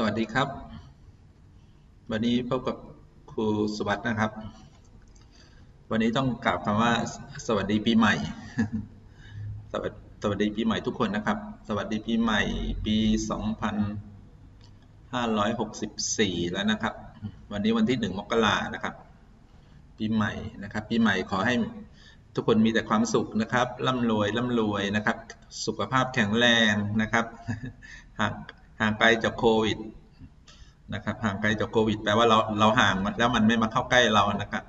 สวัสดีครับ วันนี้พบกับครูสุวัสด์นะครับ วันนี้ต้องกล่าวคำว่า สวัสดีปีใหม่ สวัสดีสวัสดีปีใหม่ทุกคนนะครับ สวัสดีปีใหม่ปี 2564 แล้วนะครับ วันนี้วันที่ 1 มกรานะครับ ปีใหม่นะครับ ปีใหม่ขอให้ทุกคนมีแต่ความสุขนะครับร่ำรวยร่ำรวยนะครับ สุขภาพแข็งแรงนะครับ หาง ห่างไกลจากโควิดนะครับห่างไกลจากโควิดแปลว่าเราเราห่างแล้วมันไม่มาเข้าใกล้เรานะครับ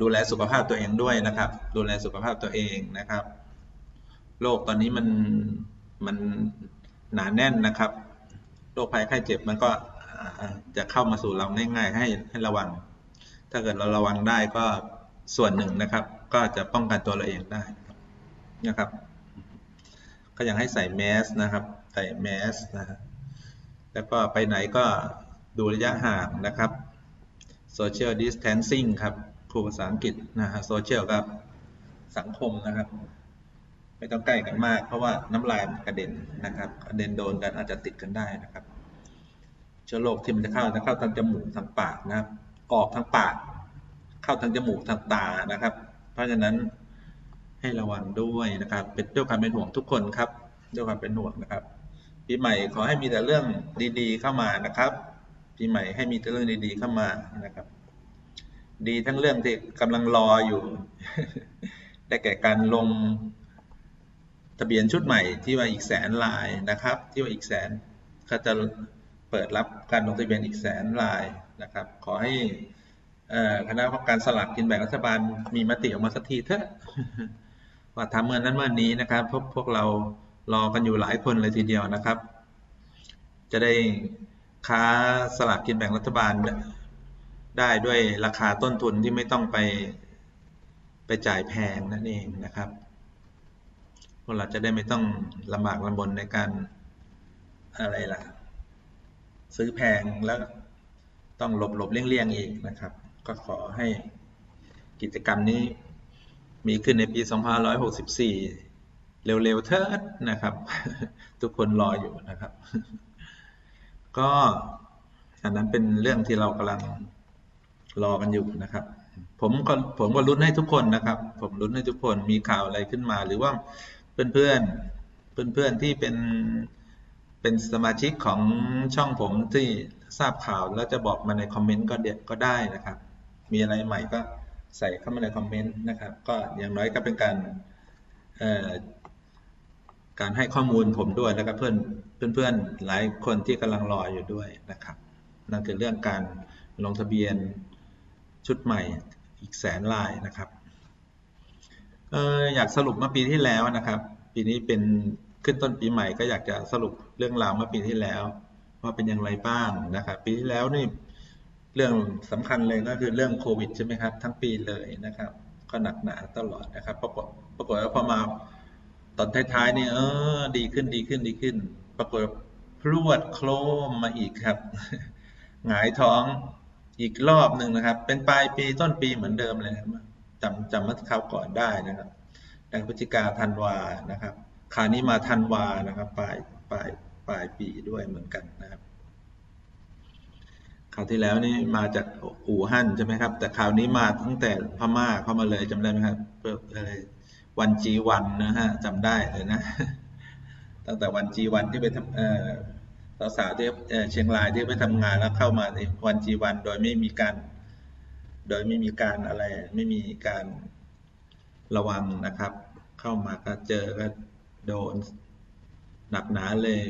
ดูแลสุขภาพตัวเองด้วยนะครับ ดูแลสุขภาพตัวเองนะครับโรคตอนนี้มันมันหนาแน่นนะครับโรคภัยไข้เจ็บมันก็จะเข้ามาสู่เราง่าย ๆ ให้ให้ระวัง ถ้าเกิดเราระวังได้ก็ส่วนหนึ่งนะครับ ก็จะป้องกันตัวเราเองได้นะครับ ก็ยังให้ใส่แมสนะครับ ใส่แมสนะแล้วก็ไปไหนก็ดูระยะห่างนะครับ social distancing ครับครูภาษาอังกฤษนะฮะ social กับสังคมนะครับ ไม่ต้องใกล้กันมาก เพราะว่าน้ำลายกระเด็นนะครับกระเด็นโดนกันอาจจะติดกันได้นะครับเชื้อโรคที่มันจะเข้าจะเข้าทางจมูกทางปากนะครับ ออกทางปาก เข้าทางจมูกทางตานะครับ เพราะฉะนั้นให้ระวังด้วยนะครับ เป็นด้วยความเป็นห่วงทุกคนครับด้วยความเป็นห่วงนะครับ ปีใหม่ขอให้มีแต่เรื่องดีๆเข้ามานะครับปีใหม่ให้มีแต่เรื่องดีๆเข้ามานะครับ ดีทั้งเรื่องที่กำลังรออยู่ ได้แก่การลงทะเบียนชุดใหม่ที่ว่าอีกแสนลายนะครับ ที่ว่าอีกแสนเขาจะเปิดรับการลงทะเบียนอีกแสนลายนะครับ ขอให้คณะกรรมการสลักกินแบ่งรัฐบาลมีมติออกมาสักทีเถอะว่าทำเมื่อนั้นเมื่อนี้นะครับพวกพวกเรา รอกันอยู่หลายคนเลยทีเดียวนะครับ จะได้ค้าสลากกินแบ่งรัฐบาลได้ด้วยราคาต้นทุนที่ไม่ต้องไปไปจ่ายแพงนั่นเองนะครับพวกเราจะได้ไม่ต้องลำบากลำบนในการอะไรล่ะ ซื้อแพงแล้วต้องหลบหลบเลี่ยงๆอีกนะครับ ก็ขอให้กิจกรรมนี้มีขึ้นในปี 2564 เร็วๆเถิดนะครับ ทุกคนรออยู่นะครับ ก็อันนั้นเป็นเรื่องที่เรากำลังรอกันอยู่นะครับ ผมก็ผมก็รุ้นให้ทุกคนนะครับ ผมรุ้นให้ทุกคนมีข่าวอะไรขึ้นมา หรือว่าเพื่อนเพื่อนเพื่อนเพื่อนที่เป็นเป็นสมาชิกของช่องผมที่ทราบข่าวแล้วจะบอกมาในคอมเมนต์ก็เด็ดก็ได้นะครับ มีอะไรใหม่ก็ใส่เข้ามาในคอมเมนต์นะครับ ก็อย่างน้อยก็เป็นการ การให้ข้อมูลผมด้วยแล้วก็เพื่อนเพื่อนๆหลายคนที่กำลังรออยู่ด้วยนะครับนั่นคือเรื่องการลงทะเบียนชุดใหม่อีกแสนลายนะครับเอออยากสรุปเมื่อปีที่แล้วนะครับ ปีนี้เป็นขึ้นต้นปีใหม่ก็อยากจะสรุปเรื่องราวเมื่อปีที่แล้ว ว่าเป็นอย่างไรบ้างนะครับ ปีที่แล้วนี่เรื่องสำคัญเลยก็คือเรื่องโควิดใช่ไหมครับ ทั้งปีเลยนะครับ ก็หนักหนาตลอดนะครับปรากฏปรากฏว่าพอมา ตอนท้ายๆนี่เออ ดีขึ้นดีขึ้นดีขึ้น ปรากฏพรวดโครมมาอีกครับ หงายท้องอีกรอบหนึ่งนะครับ เป็นปลายปีต้นปีเหมือนเดิมเลยจำจำเมื่อคราวก่อนได้นะครับดังพฤศจิกาธันวานะครับ คราวนี้มาธันวานะครับ ปลายปลายปลายปีด้วยเหมือนกันนะครับคราวที่แล้วนี่มาจากอู่ฮั่นใช่ไหมครับ แต่คราวนี้มาตั้งแต่พม่าเข้ามาเลยจำได้ไหมครับอะไร วันจีวันนะฮะจำได้เลยนะ ตั้งแต่วันจีวันที่ไปทำเอ่อสาวๆที่เชียงรายที่ไปทำงานแล้วเข้ามาในวันจีวันโดยไม่มีการ โดยไม่มีการอะไรไม่มีการระวังนะครับ เข้ามาก็เจอก็โดนหนักหนาเลย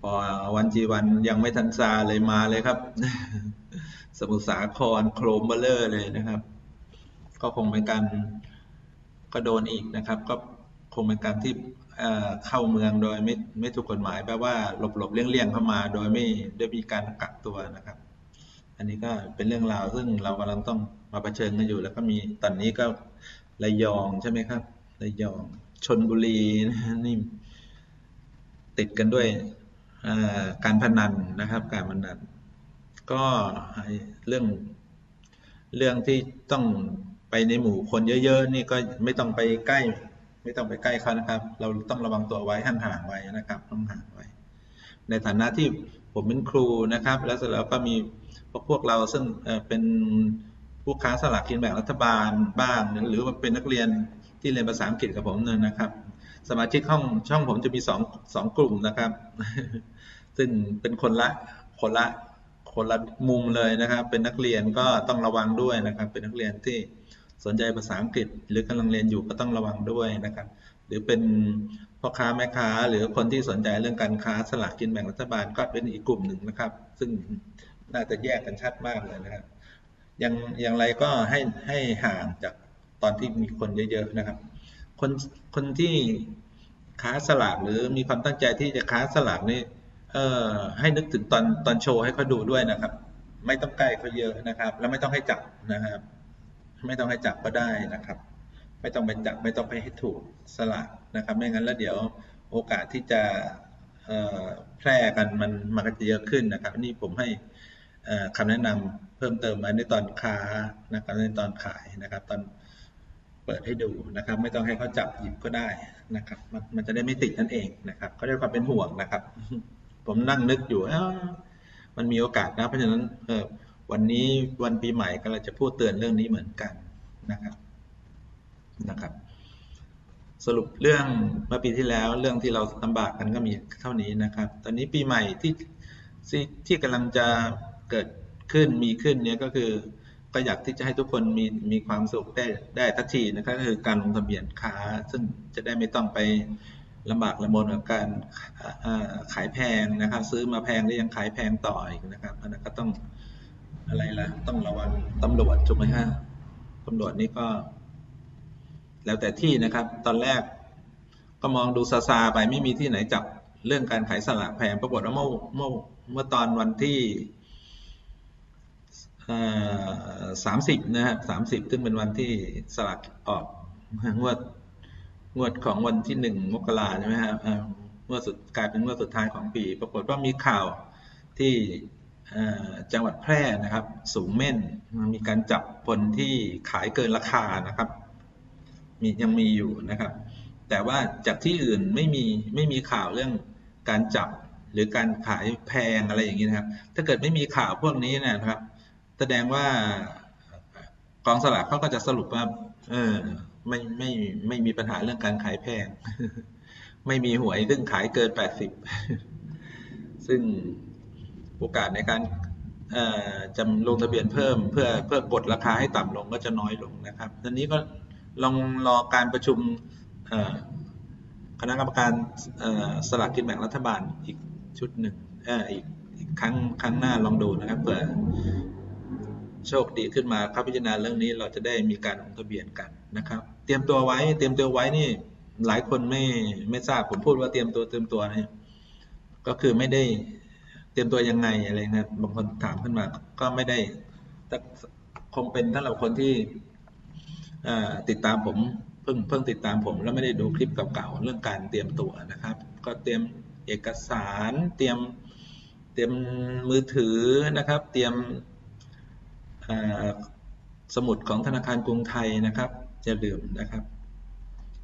พอวันจีวันยังไม่ทันซาเลยมาเลยครับ สมุทรสาครโครมเบลเลอร์เลยนะครับ ก็คงเป็นการ ก็โดนอีกนะครับ ก็คงเป็นการที่เข้าเมืองโดยไม่ไม่ถูกกฎหมายแปลว่าหลบหลบเลี่ยงเลี่ยงเข้ามา โดยไม่ได้มีการกักตัวนะครับ อันนี้ก็เป็นเรื่องราวซึ่งเรากำลังต้องมาเผชิญกันอยู่ แล้วก็มีตอนนี้ก็ระยองใช่ไหมครับระยองชนบุรีนี่ติดกันด้วยการพนันนะครับ การพนัน ก็เรื่องเรื่องที่ต้อง ไปในหมู่คนเยอะๆนี่ก็ไม่ต้องไปใกล้ ไม่ต้องไปใกล้เขานะครับ เราต้องระวังตัวไว้ห่างๆไว้นะครับต้องห่างไว้ ในฐานะที่ผมเป็นครูนะครับ แล้วเสร็จแล้วก็มีพวกพวกเราซึ่งเป็นผู้ค้าสลากกินแบ่งรัฐบาลบ้าง หรือเป็นนักเรียนที่เรียนภาษาอังกฤษกับผมเนี่ยนะครับ สมาชิกห้องช่องผมจะมีสองสองกลุ่มนะครับ ซึ่งเป็นคนละคนละคนละมุมเลยนะครับ เป็นนักเรียนก็ต้องระวังด้วยนะครับ เป็นนักเรียนที่ สนใจภาษาอังกฤษ หรือกำลังเรียนอยู่ก็ต้องระวังด้วยนะครับ หรือเป็นพ่อค้าแม่ค้า หรือคนที่สนใจเรื่องการค้าสลากกินแบ่งรัฐบาลก็เป็นอีกกลุ่มหนึ่งนะครับ ซึ่งน่าจะแยกกันชัดมากเลยนะครับอย่างอย่างไรก็ให้ให้ห่างจากตอนที่มีคนเยอะๆนะครับ คนคนที่ค้าสลากหรือมีความตั้งใจที่จะค้าสลากนี่เอ่อให้นึกถึงตอนตอนโชว์ให้เขาดูด้วยนะครับ ไม่ต้องใกล้เขาเยอะนะครับ แล้วไม่ต้องให้จับนะครับ ไม่ต้องให้จับก็ได้นะครับ ไม่ต้องไปจับไม่ต้องไปให้ถูกสลากนะครับ ไม่งั้นแล้วเดี๋ยวโอกาสที่จะแพร่กันมันมันก็จะเยอะขึ้นนะครับ นี่ผมให้เอ่อคำแนะนำเพิ่มเติมมาในตอนค้านะครับในตอนขายนะครับ ตอนเปิดให้ดูนะครับ ไม่ต้องให้เขาจับหยิบก็ได้นะครับ มันมันจะได้ไม่ติดนั่นเองนะครับก็ด้วยความเป็นห่วงนะครับ ผมนั่งนึกอยู่อ้ามันมีโอกาสนะเพราะฉะนั้นเออ วันนี้วันปีใหม่ก็เราจะพูดเตือนเรื่องนี้เหมือนกันนะครับนะครับ สรุปเรื่องเมื่อปีที่แล้วเรื่องที่เราลำบากกันก็มีเท่านี้นะครับ ตอนนี้ปีใหม่ที่ที่ที่กำลังจะเกิดขึ้นมีขึ้นเนี่ยก็คือก็อยากที่จะให้ทุกคนมีมีความสุขได้ได้ทักทีนะครับก็คือการลงทะเบียนค้า ซึ่งจะได้ไม่ต้องไปลำบากลำบนกับการขายแพงนะครับ ซื้อมาแพงแล้วยังขายแพงต่ออีกนะครับอันนั้นก็ต้อง อะไรล่ะ ต้องระวังตำรวจถูกไหมฮะตำรวจนี่ก็ แล้วแต่ที่นะครับ ตอนแรกก็มองดูซาซาไปไม่มีที่ไหนจับเรื่องการขายสลากแพงปรากฏว่าเมื่อเมื่อเมื่อตอนวันที่สามสิบนะฮะสามสิบซึ่งเป็นวันที่สลากออกงวดงวดของวันที่หนึ่งมกราใช่ไหมครับเอ่องวดสุดกลายเป็นงวดสุดท้ายของปี ปรากฏว่ามีข่าวที่ จังหวัดแพร่นะครับ สูงเม่นมีการจับคนที่ขายเกินราคานะครับ มียังมีอยู่นะครับ แต่ว่าจากที่อื่นไม่มีไม่มีข่าวเรื่องการจับหรือการขายแพงอะไรอย่างนี้นะครับ ถ้าเกิดไม่มีข่าวพวกนี้นะครับ แสดงว่ากองสลากเขาก็จะสรุปว่า เออไม่ไม่ไม่มีปัญหาเรื่องการขายแพง ไม่มีหวยซึ่งขายเกินแปดสิบซึ่ง โอกาสในการจำลงทะเบียนเพิ่ม เพื่อเพื่อกดราคาให้ต่ำลงก็จะน้อยลงนะครับทีนี้ก็ลองรอการประชุมคณะกรรมการสลากกินแบ่งรัฐบาลอีกชุดหนึ่งอีกอีกครั้งครั้งหน้าลองดูนะครับเผื่อโชคดีขึ้นมาครับพิจารณาเรื่องนี้เราจะได้มีการลงทะเบียนกันนะครับ เตรียมตัวไว้ เตรียมตัวไว้นี่หลายคนไม่ไม่ทราบผมพูดว่าเตรียมตัวเตรียมตัวนี่ก็คือไม่ได้ เตรียมตัวยังไงอะไรนะบางคนถามขึ้นมา ก็ไม่ได้คงเป็นถ้าเราคนที่ติดตามผมเพิ่งเพิ่งติดตามผมแล้วไม่ได้ดูคลิปเก่าๆเรื่องการเตรียมตัวนะครับ ก็เตรียมเอกสารเตรียมเตรียมมือถือนะครับ เตรียมสมุดของธนาคารกรุงไทยนะครับจะลืมนะครับ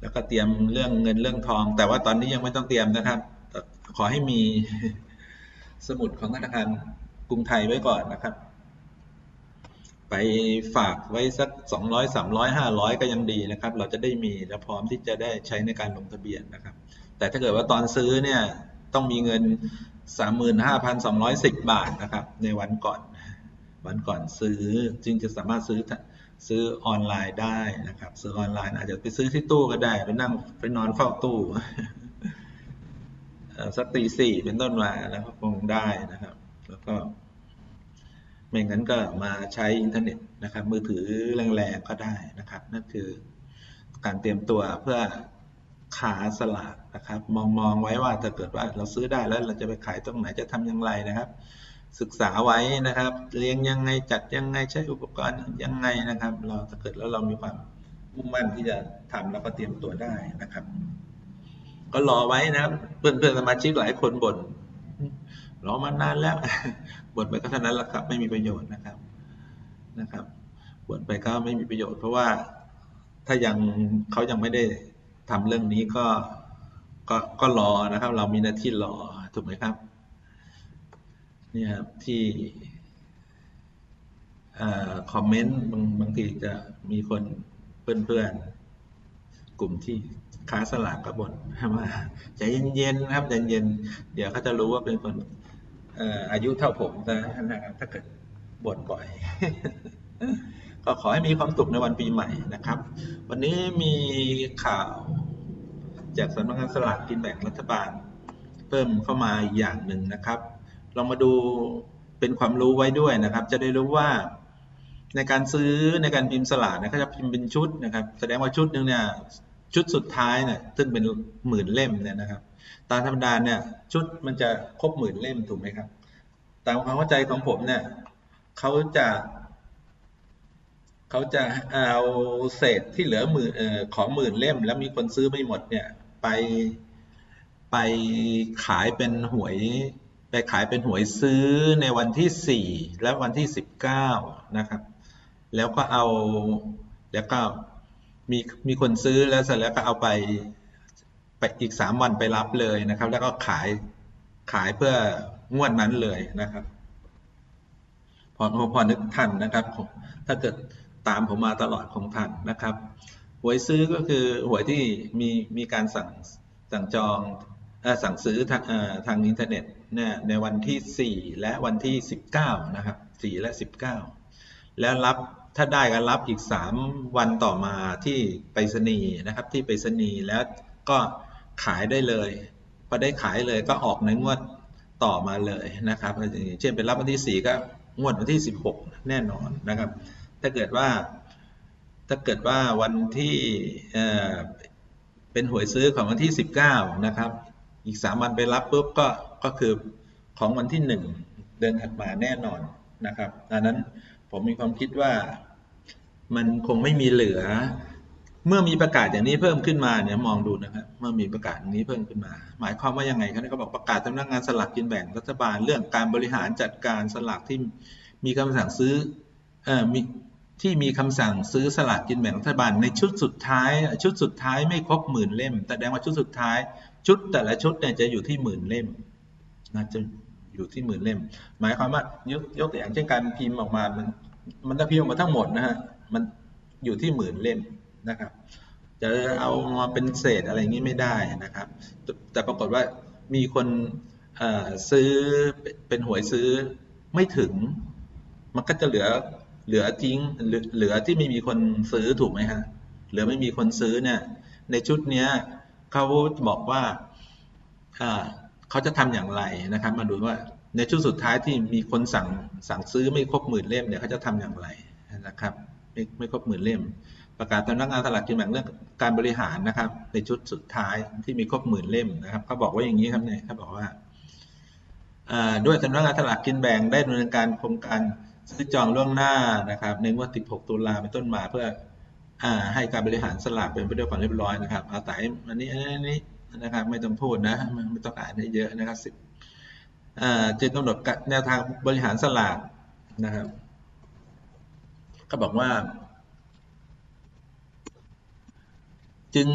แล้วก็เตรียมเรื่องเงินเรื่องทอง แต่ว่าตอนนี้ยังไม่ต้องเตรียมนะครับขอให้มี สมุดของธนาคารกรุงไทยไว้ก่อนนะครับ ไปฝากไว้สักสองร้อยสามร้อยห้าร้อยก็ยังดีนะครับ เราจะได้มีและพร้อมที่จะได้ใช้ในการลงทะเบียนนะครับ แต่ถ้าเกิดว่าตอนซื้อเนี่ยต้องมีเงินสามหมื่นห้าพันสองร้อยสิบบาทนะครับ ในวันก่อน วันก่อนซื้อจึงจะสามารถซื้อซื้อออนไลน์ได้นะครับ ซื้อออนไลน์อาจจะไปซื้อที่ตู้ก็ได้ไปนั่งไปนอนเฝ้าตู้ สักตีสี่เป็นต้นมาแล้วก็คงได้นะครับ แล้วก็ไม่งั้นก็มาใช้อินเทอร์เน็ตนะครับ มือถือแรงๆก็ได้นะครับ นั่นคือการเตรียมตัวเพื่อขาสลากนะครับ มองมองไว้ว่าถ้าเกิดว่าเราซื้อได้แล้วเราจะไปขายตรงไหนจะทำอย่างไรนะครับ ศึกษาไว้นะครับเลี้ยงยังไงจัดยังไงใช้อุปกรณ์ยังไงนะครับ เราถ้าเกิดแล้วเรามีความมุ่งมั่นที่จะทำแล้วก็เตรียมตัวได้นะครับ ก็รอไว้นะครับเพื่อนเพื่อนสมาชิกหลายคนบ่นรอมานานแล้วบ่นไปก็เท่านั้นแหละครับ ไม่มีประโยชน์นะครับนะครับบ่นไปก็ไม่มีประโยชน์ เพราะว่าถ้ายังเขายังไม่ได้ทำเรื่องนี้ก็ก็ก็รอนะครับ เรามีหน้าที่รอถูกไหมครับเนี่ยครับที่คอมเมนต์บางบางทีจะมีคนเพื่อนๆกลุ่มที่ ค้าสลากกระบนว่าใจเย็นๆครับใจเย็นเดี๋ยวเขาจะรู้ว่าเป็นคนอายุเท่าผมนะครับถ้าเกิดบ่นบ่อย ก็ขอให้มีความสุขในวันปีใหม่นะครับ วันนี้มีข่าวจากสำนักงานสลากกินแบ่งรัฐบาล เพิ่มเข้ามาอีกอย่างหนึ่งนะครับลองมาดูเป็นความรู้ไว้ด้วยนะครับ จะได้รู้ว่าในการซื้อในการพิมพ์สลากนี่ยเขาจะพิมพ์เป็นชุดนะครับ แสดงว่าชุดหนึ่งเนี่ย ชุดสุดท้ายเนี่ยซึ่งเป็นหมื่นเล่มเนี่ยนะครับ ตามธรรมดาเนี่ยชุดมันจะครบหมื่นเล่มถูกไหมครับ ตามความเข้าใจของผมเนี่ยเขาจะเขาจะเอาเศษที่เหลือหมื่นของหมื่นเล่ม แล้วมีคนซื้อไม่หมดเนี่ยไปไปขายเป็นหวย ไปขายเป็นหวยซื้อในวันที่สี่และวันที่สิบเก้านะครับ แล้วก็เอาแล้วก็ มีมีคนซื้อแล้วเสร็จแล้วก็เอาไปไปอีกสามวันไปรับเลยนะครับ แล้วก็ขายขายเพื่องวดนั้นเลยนะครับ พอพอนึกทันนะครับ ถ้าเกิดตามผมมาตลอดคงทันนะครับหวยซื้อก็คือหวยที่มีมีการสั่งสั่งจองสั่งซื้อทางทางอินเทอร์เน็ตเนี่ยในวันที่ 4 และวันที่ 19 นะครับ 4 และ 19 แล้วรับ ถ้าได้ก็รับอีก 3 วันต่อมาที่ไปรษณีย์นะครับ ที่ไปรษณีย์แล้วก็ขายได้เลยพอได้ขายเลยก็ออกในงวดต่อมาเลยนะครับเช่นเป็นรับวันที่ 4 ก็งวดวันที่ 16 แน่นอนนะครับ ถ้าเกิดว่าถ้าเกิดว่าวันที่เป็นหวยซื้อของวันที่ 19 นะครับ อีกสามวันไปรับปุ๊บก็ก็คือของวันที่หนึ่งเดือนถัดมาแน่นอนนะครับดังนั้นผมมีความคิดว่า มันคงไม่มีเหลือ เมื่อมีประกาศอย่างนี้เพิ่มขึ้นมาเนี่ยมองดูนะครับเมื่อมีประกาศนี้เพิ่มขึ้นมา หมายความว่ายังไงครับเขาบอกประกาศสำนักงานสลากกินแบ่งรัฐบาลเรื่องการบริหารจัดการสลากที่มีคำสั่งซื้อเอ่อมีที่มีคำสั่งซื้อสลากกินแบ่งรัฐบาลในชุดสุดท้าย ชุดสุดท้ายไม่ครบหมื่นเล่มแสดงว่าชุดสุดท้าย ชุดแต่ละชุดเนี่ยจะอยู่ที่หมื่นเล่มนะจะอยู่ที่หมื่นเล่ม หมายความว่ายกยกตัวอย่างเช่นการพิมพ์ออกมามันมันถ้าพิมพ์ออกมาทั้งหมดนะฮะ มันอยู่ที่หมื่นเล่มนะครับ จะเอามาเป็นเศษอะไรอย่างนี้ไม่ได้นะครับ แต่ปรากฏว่ามีคนซื้อเป็นหวยซื้อไม่ถึง มันก็จะเหลือเหลือทิ้งเหลือที่ไม่มีคนซื้อถูกไหมฮะเหลือไม่มีคนซื้อเนี่ยในชุดเนี้ยเขาบอกว่าเขาจะทำอย่างไรนะครับ มาดูว่าในชุดสุดท้ายที่มีคนสั่งสั่งซื้อไม่ครบหมื่นเล่มเนี่ยเขาจะทำอย่างไรนะครับ ไม่ไม่ครบหมื่นเล่ม ประกาศสำนักงานสลากกินแบ่งเรื่องการบริหารนะครับ ในชุดสุดท้ายที่มีครบหมื่นเล่มนะครับเขาบอกว่าอย่างนี้ครับเนี่ยเขาบอกว่าด้วยสำนักงานสลากกินแบ่งได้ดำเนินการโครงการซื้อจองล่วงหน้านะครับ ในงวด16ตุลาเป็นต้นมาเพื่อให้การบริหารสลากเป็นไปด้วยความเรียบร้อยนะครับ อาศัยอันนี้อันนี้นะครับไม่ต้องพูดนะไม่ต้องอ่านให้เยอะนะครับสิบจึงกำหนดแนวทางบริหารสลากนะครับ ก็บอกว่า จึง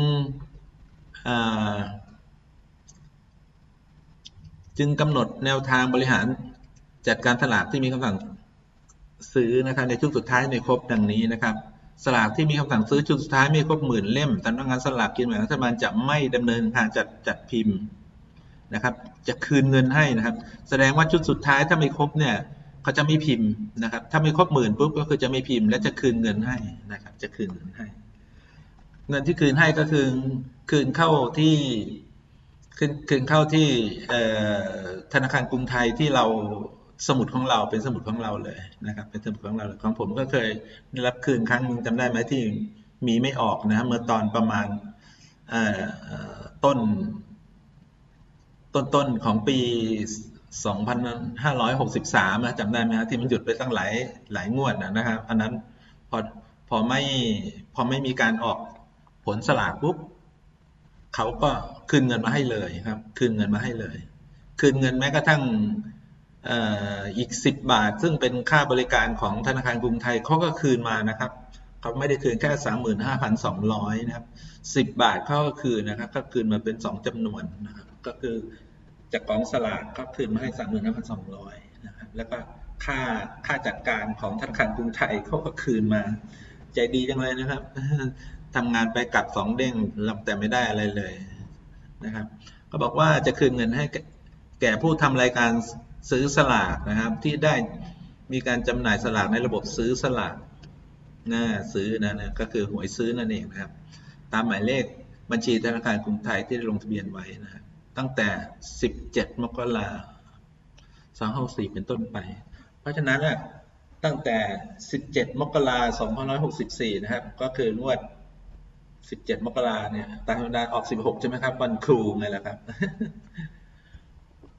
จึงกำหนดแนวทางบริหารจัดการสลากที่มีคำสั่งซื้อนะครับในช่วงสุดท้ายในครบดังนี้นะครับสลากที่มีคำสั่งซื้อชุดสุดท้ายไม่ครบหมื่นเล่มสำนักงานสลากกินแบ่งรัฐบาลจะไม่ดำเนินการจัดจัดพิมพ์นะครับ จะคืนเงินให้นะครับ แสดงว่าชุดสุดท้ายถ้าไม่ครบเนี่ย เขาจะไม่พิมพ์นะครับ ถ้าไม่ครบหมื่นปุ๊บก็คือจะไม่พิมพ์ และจะคืนเงินให้นะครับ จะคืนเงินให้ เงินที่คืนให้ก็คือคืนเข้าที่คืนคืนเข้าที่ธนาคารกรุงไทยที่เราสมุดของเราเป็นสมุดของเราเลยนะครับ เป็นสมุดของเราเของผมก็เคยได้รับคืนครั้งนึงจำได้ไหมที่มีไม่ออกนะเมื่อตอนประมาณต้นต้นต้นของปี 2563นะจำได้ไหมที่มันหยุดไปตั้งหลายหลายงวดนะครับอันนั้นพอพอไม่พอไม่มีการออกผลสลากปุ๊บเขาก็คืนเงินมาให้เลยครับ คืนเงินมาให้เลย คืนเงินแม้กระทั่งอีก 10 บาท ซึ่งเป็นค่าบริการของธนาคารกรุงไทยเขาก็คืนมานะครับเขาไม่ได้คืนแค่ 35,200 นะครับ 10 บาทเขาก็คืนนะครับ ก็คืนมาเป็น 2จำนวนนะครับ ก็คือ จากกองสลากก็คืนมาให้35,200นห้าพันสองร้อยนะครับแล้วก็ค่าค่าจัดการของธนาคารกรุงไทยเขาก็คืนมา ใจดีจังเลยนะครับทำงานไปกลับสองเด้งรับแต่ไม่ได้อะไรเลยนะครับก็บอกว่าจะคืนเงินให้แก่ผู้ทำรายการซื้อสลากนะครับ ที่ได้มีการจำหน่ายสลากในระบบซื้อสลากน่าซื้อนะนะก็คือหวยซื้อนั่นเองนะครับ ตามหมายเลขบัญชีธนาคารกรุงไทยที่ได้ลงทะเบียนไว้นะครับ ตั้งแต่ 17 มกราคม264เป็นต้นไป เพราะฉะนั้นน่ะตั้งแต่ 17 มกราคม2564นะครับ ก็คืองวด 17 มกราเนี่ย ตามธรรมดาออก 16 ใช่ไหมครับ วันครูไงล่ะครับ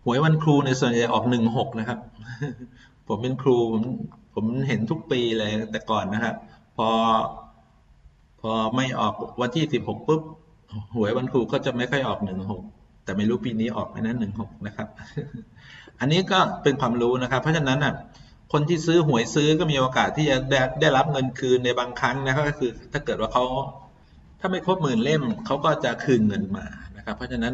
หวยวันครูในส่วนใหญ่ออก 16 นะครับ ผมเป็นครู ผมผมเห็นทุกปีเลยแต่ก่อนนะครับ พอ พอไม่ออกวันที่ 16 ปุ๊บ หวยวันครูก็จะไม่ค่อยออก 16 แต่ไม่รู้ปีนี้ออกไหมนะ16นะครับ อันนี้ก็เป็นความรู้นะครับ เพราะฉะนั้นอะคนที่ซื้อหวยซื้อก็มีโอกาสที่จะได้ได้รับเงินคืนในบางครั้งนะครับก็คือ ถ้าเกิดว่าเขาถ้าไม่ครบหมื่นเล่มเขาก็จะคืนเงินมานะครับ เพราะฉะนั้น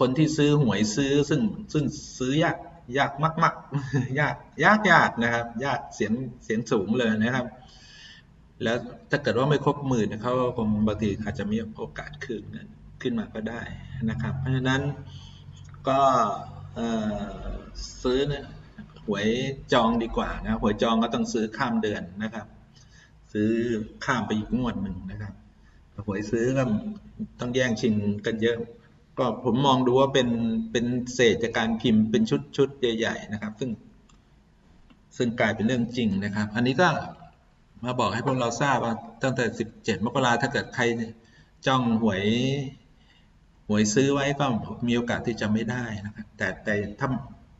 คนที่ซื้อหวยซื้อซึ่งซึ่งซื้อยากยากมากๆยากยากยากนะครับ ยากเสียงเสียงสูงเลยนะครับ แล้วถ้าเกิดว่าไม่ครบหมื่นเขาคงบางทีอาจจะมีโอกาสคืนเงิน ขึ้นมาก็ได้นะครับ เพราะฉะนั้นก็ซื้อหวยจองดีกว่านะหวยจองก็ต้องซื้อข้ามเดือนนะครับ ซื้อข้ามไปอีกงวดหนึ่งนะครับหวยซื้อก็ต้องแย่งชิงกันเยอะ ก็ผมมองดูว่าเป็นเป็นเศษจากการพิมพ์เป็นชุดชุดใหญ่ๆนะครับ ซึ่ง ซึ่งกลายเป็นเรื่องจริงนะครับ อันนี้ก็มาบอกให้พวกเราทราบว่าตั้งแต่ 17 มกราถ้าเกิดใครจ้องหวย หวยซื้อไว้ก็มีโอกาสที่จะไม่ได้นะครับแต่แต่ถ้า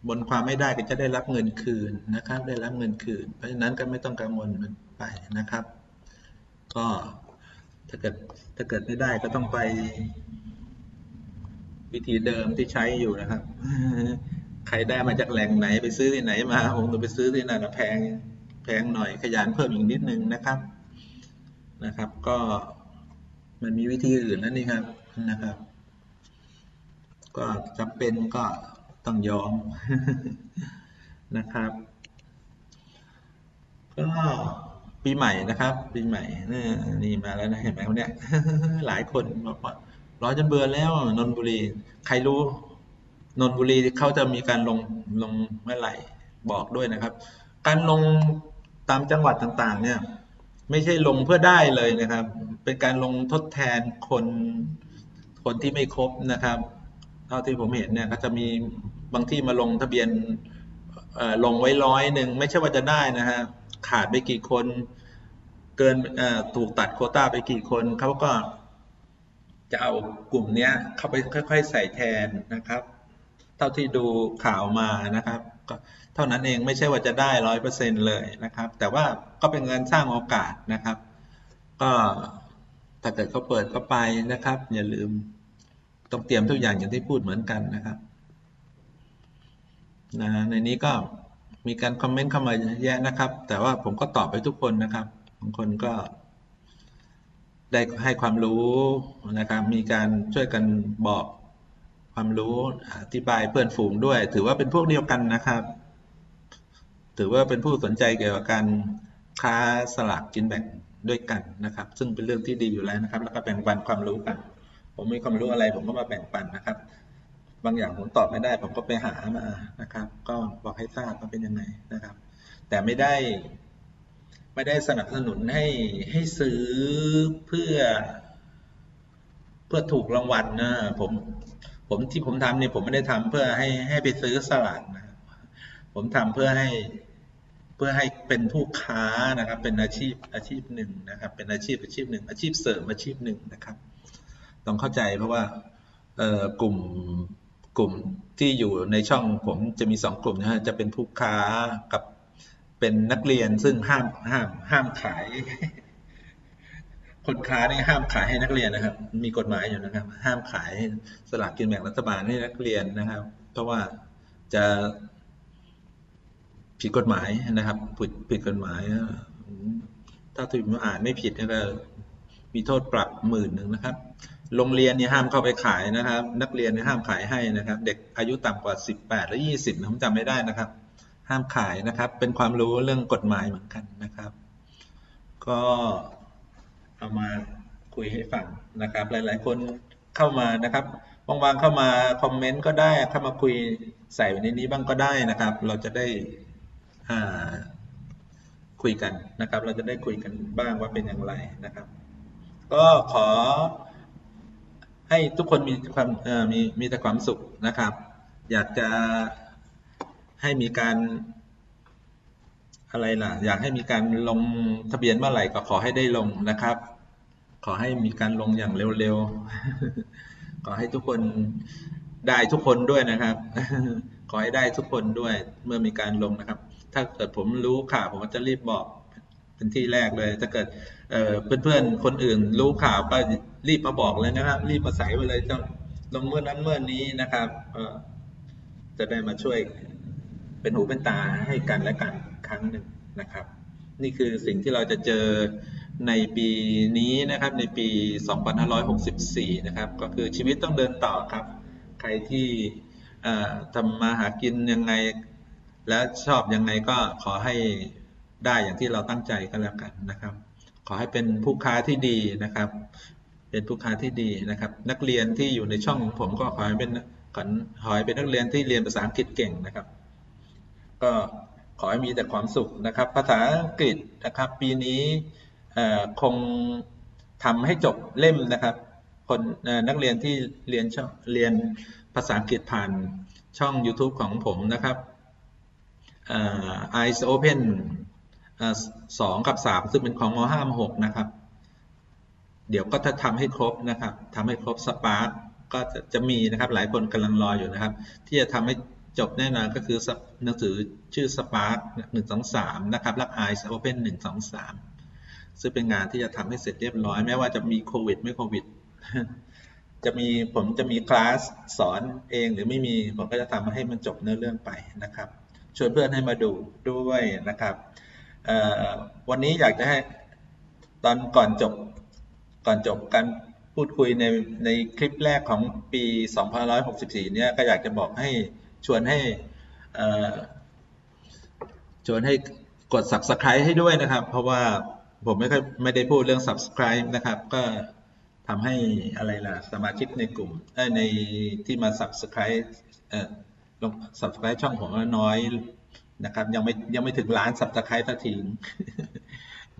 บนความไม่ได้ก็จะได้รับเงินคืนนะครับ ได้รับเงินคืน เพราะฉะนั้นก็ไม่ต้องกังวลมันไปนะครับ ก็ถ้าเกิดถ้าเกิดไม่ได้ก็ต้องไป วิธีเดิมที่ใช้อยู่นะครับ ใครได้มาจากแหล่งไหนไปซื้อที่ไหนมาผมต้องไปซื้อที่นั่นแพงแพงหน่อยขยันเพิ่มอีกนิดนึงนะครับนะครับ ก็มันมีวิธีอื่นนั่นนี่ครับนะครับ ก็จำเป็นก็ต้องยอมนะครับ ก็ปีใหม่นะครับ ปีใหม่นี่นี่มาแล้วนะเห็นไหมคนเนี้ยหลายคนบอกว่าร้อยจนเบื่อแล้วนนบุรี ใครรู้นนบุรีเขาจะมีการลงลงเมื่อไหร่บอกด้วยนะครับ การลงตามจังหวัดต่างๆ เนี่ย ไม่ใช่ลงเพื่อได้เลยนะครับ เป็นการลงทดแทนคนคนที่ไม่ครบนะครับ ท่าที่ผมเห็นเนี่ยก็จะมีบางที่มาลงทะเบียนลงไว้ร้อยหนึ่งไม่ใช่ว่าจะได้นะฮะขาดไปกี่คนเกินถูกตัดโคต้าไปกี่คนเขาก็จะเอากลุ่มนี้เข้าไปค่อย ๆ ใส่แทนนะครับ เท่าที่ดูข่าวมานะครับก็เท่านั้นเองไม่ใช่ว่าจะได้ร้อยเปอร์เซ็นเลยนะครับ แต่ว่าก็เป็นเงินสร้างโอกาสนะครับ ก็ถ้าเกิดเขาเปิดก็ไปนะครับ อย่าลืม ต้องเตรียมทุกอย่างอย่างที่พูดเหมือนกันนะครับนะในนี้ก็มีการคอมเมนต์เข้ามาเยอะแยะนะครับ แต่ว่าผมก็ตอบไปทุกคนนะครับบางคนก็ได้ให้ความรู้นะครับ มีการช่วยกันบอกความรู้อธิบายเพื่อนฝูงด้วย ถือว่าเป็นพวกเดียวกันนะครับ ถือว่าเป็นผู้สนใจเกี่ยวกับการค้าสลากกินแบ่งด้วยกันนะครับ ซึ่งเป็นเรื่องที่ดีอยู่แล้วนะครับ แล้วก็แบ่งปันความรู้กัน ผมมีความรู้อะไร ผมก็มาแบ่งปันนะครับ บางอย่างผมตอบไม่ได้ ผมก็ไปหามานะครับ ก็บอกให้ทราบว่าเป็นยังไงนะครับ แต่ไม่ได้ไม่ได้สนับสนุนให้ให้ซื้อเพื่อ เพื่อถูกรางวัลนะผมผมที่ผมทำเนี่ยผมไม่ได้ทำเพื่อให้ให้ไปซื้อสลากนะผมทำเพื่อให้เพื่อให้เป็นผู้ค้านะครับ เป็นอาชีพอาชีพหนึ่งนะครับ เป็นอาชีพอาชีพหนึ่งอาชีพเสริมอาชีพหนึ่งนะครับ ต้องเข้าใจเพราะว่าเอ่อกลุ่มกลุ่มที่อยู่ในช่องผมจะมีสองกลุ่มนะฮะจะเป็นผู้ค้ากับเป็นนักเรียนซึ่งห้ามห้ามห้ามขาย คนค้าเนี่ยห้ามขายให้นักเรียนนะครับ มีกฎหมายอยู่นะครับ ห้ามขายสลากกินแบ่งรัฐบาลให้นักเรียนนะครับ เพราะว่าจะผิดกฎหมายนะครับผิดผิดกฎหมาย ถ้าถืออ่านไม่ผิดก็มีโทษปรับหมื่นหนึ่งนะครับ โรงเรียนนี่ห้ามเข้าไปขายนะครับ นักเรียนนี่ห้ามขายให้นะครับ เด็กอายุต่ำกว่าสิบแปดและยี่สิบผมจำไม่ได้นะครับ ห้ามขายนะครับ เป็นความรู้เรื่องกฎหมายเหมือนกันนะครับ ก็เอามาคุยให้ฟังนะครับ หลาย ๆ คนเข้ามานะครับว่างๆเข้ามาคอมเมนต์ก็ได้เข้ามาคุยใส่ไว้ในนี้บ้างก็ได้นะครับ เราจะได้คุยกันนะครับ เราจะได้คุยกันบ้างว่าเป็นอย่างไรนะครับ ก็ขอ ให้ทุกคนมีความมีมีแต่ความสุขนะครับ อยากจะให้มีการอะไรล่ะ อยากให้มีการลงทะเบียนเมื่อไหร่ก็ขอให้ได้ลงนะครับ ขอให้มีการลงอย่างเร็วๆ ขอให้ทุกคนได้ทุกคนด้วยนะครับ ขอให้ได้ทุกคนด้วยเมื่อมีการลงนะครับ ถ้าเกิดผมรู้ข่าวผมก็จะรีบบอกเป็นที่แรกเลย ถ้าเกิดเเพื่อนๆคนอื่นรู้ข่าวก็ รีบมาบอกเลยนะครับ รีบมาใส่ไปเลยจะลงเมื่อนั้นเมื่อนี้นะครับจะได้มาช่วยเป็นหูเป็นตาให้กันและกันครั้งหนึ่งนะครับ นี่คือสิ่งที่เราจะเจอในปีนี้นะครับในปี 2564 นะครับ ก็คือชีวิตต้องเดินต่อครับ ใครที่ทำมาหากินยังไง และชอบยังไงก็ขอให้ได้อย่างที่เราตั้งใจก็แล้วกันนะครับ ขอให้เป็นผู้ค้าที่ดีนะครับ เป็นผู้ค้าที่ดีนะครับ นักเรียนที่อยู่ในช่องของผมก็ขอให้เป็นขอขอให้เป็นนักเรียนที่เรียนภาษาอังกฤษเก่งนะครับ ก็ขอให้มีแต่ความสุขนะครับ ภาษาอังกฤษนะครับ ปีนี้คงทำให้จบเล่มนะครับ คนนักเรียนที่เรียนช่องเรียนภาษาอังกฤษผ่านช่อง YouTube ของผมนะครับเอ่อ Eyes Open เอ่อสองกับสามซึ่งเป็นของมห้ามหกนะครับ เดี๋ยวก็จะทำให้ครบนะครับทำให้ครบสปาร์กก็จะจะมีนะครับหลายคนกำลังรออยู่นะครับ ที่จะทำให้จบแน่นอนก็คือหนังสือชื่อ Spark หนึ่งสองสามนะครับและ Eyes Open หนึ่งสองสามซึ่งเป็นงานที่จะทำให้เสร็จเรียบร้อย แม้ว่าจะมีโควิด ไม่โควิด จะมีผมจะมีคลาสสอนเองหรือไม่มี ผมก็จะทำให้มันจบเนื้อเรื่องไปนะครับ ชวนเพื่อนให้มาดูด้วยนะครับ วันนี้อยากจะให้ตอนก่อนจบ ก่อนจบการพูดคุยในในคลิปแรกของปี2564 เนี่ยก็อยากจะบอกให้ชวนให้ชวนให้กด subscribe ให้ด้วยนะครับ เพราะว่าผมไม่ค่อยไม่ได้พูดเรื่อง subscribe นะครับ ก็ทำให้อะไรล่ะ สมาชิกในกลุ่มเอ้ในที่มา subscribe เอ่อลง subscribe ช่องผมน้อยนะครับ ยังไม่ยังไม่ถึงล้าน subscribe สักที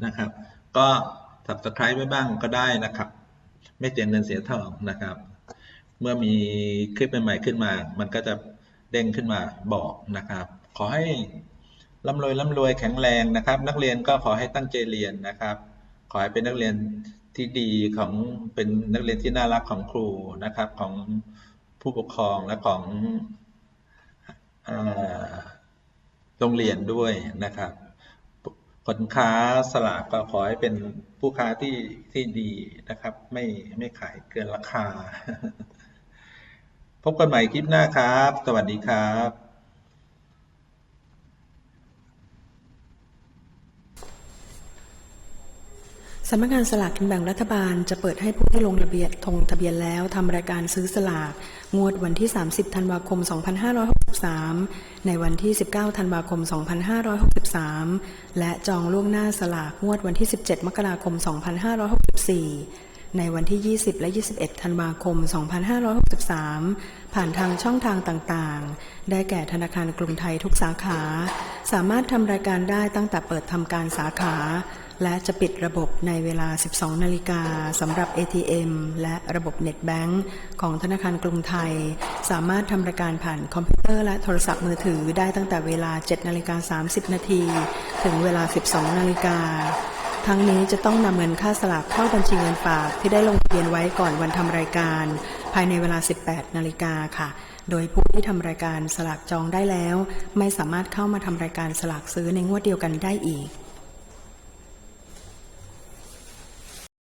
นะครับ ก็ subscribe ไว้บ้างก็ได้นะครับ ไม่เสียเงินเสียทองนะครับ เมื่อมีคลิปใหม่ๆขึ้นมา มันก็จะเด้งขึ้นมาบอกนะครับ ขอให้ร่ำรวยร่ำรวยแข็งแรงนะครับ นักเรียนก็ขอให้ตั้งใจเรียนนะครับ ขอให้เป็นนักเรียนที่ดีของเป็นนักเรียนที่น่ารักของครูนะครับ ของผู้ปกครองและของโรงเรียนด้วยนะครับ คนค้าสลากก็ขอให้เป็นผู้ค้าที่ที่ดีนะครับ ไม่ไม่ขายเกินราคา พบกันใหม่คลิปหน้าครับ สวัสดีครับสำนักงานสลากกินแบ่งรัฐบาลจะเปิดให้ผู้ที่ลงทะเบียนทงทะเบียนแล้วทำรายการซื้อสลากงวดวันที่ 30 ธันวาคม 2563 ในวันที่ 19 ธันวาคม 2563 และจองล่วงหน้าสลากงวดวันที่ 17 มกราคม 2564 ในวันที่ 20 และ 21 ธันวาคม 2563 ผ่านทางช่องทางต่างๆ ได้แก่ธนาคารกรุงไทยทุกสาขา สามารถทำรายการได้ตั้งแต่เปิดทำการสาขา และจะปิดระบบในเวลา 12 นาฬิกาสำหรับ ATM และระบบเน็ตแบงก์ของธนาคารกรุงไทย สามารถทำรายการผ่านคอมพิวเตอร์และโทรศัพท์มือถือได้ตั้งแต่เวลา 7 นาฬิกา 30 นาทีถึงเวลา 12 นาฬิกาทั้งนี้จะต้องนำเงินค่าสลากเข้าบัญชีเงินฝากที่ได้ลงทะเบียนไว้ก่อนวันทำรายการ ภายในเวลา 18 นาฬิกาค่ะ โดยผู้ที่ทำรายการสลากจองได้แล้ว ไม่สามารถเข้ามาทำรายการสลากซื้อในงวดเดียวกันได้อีก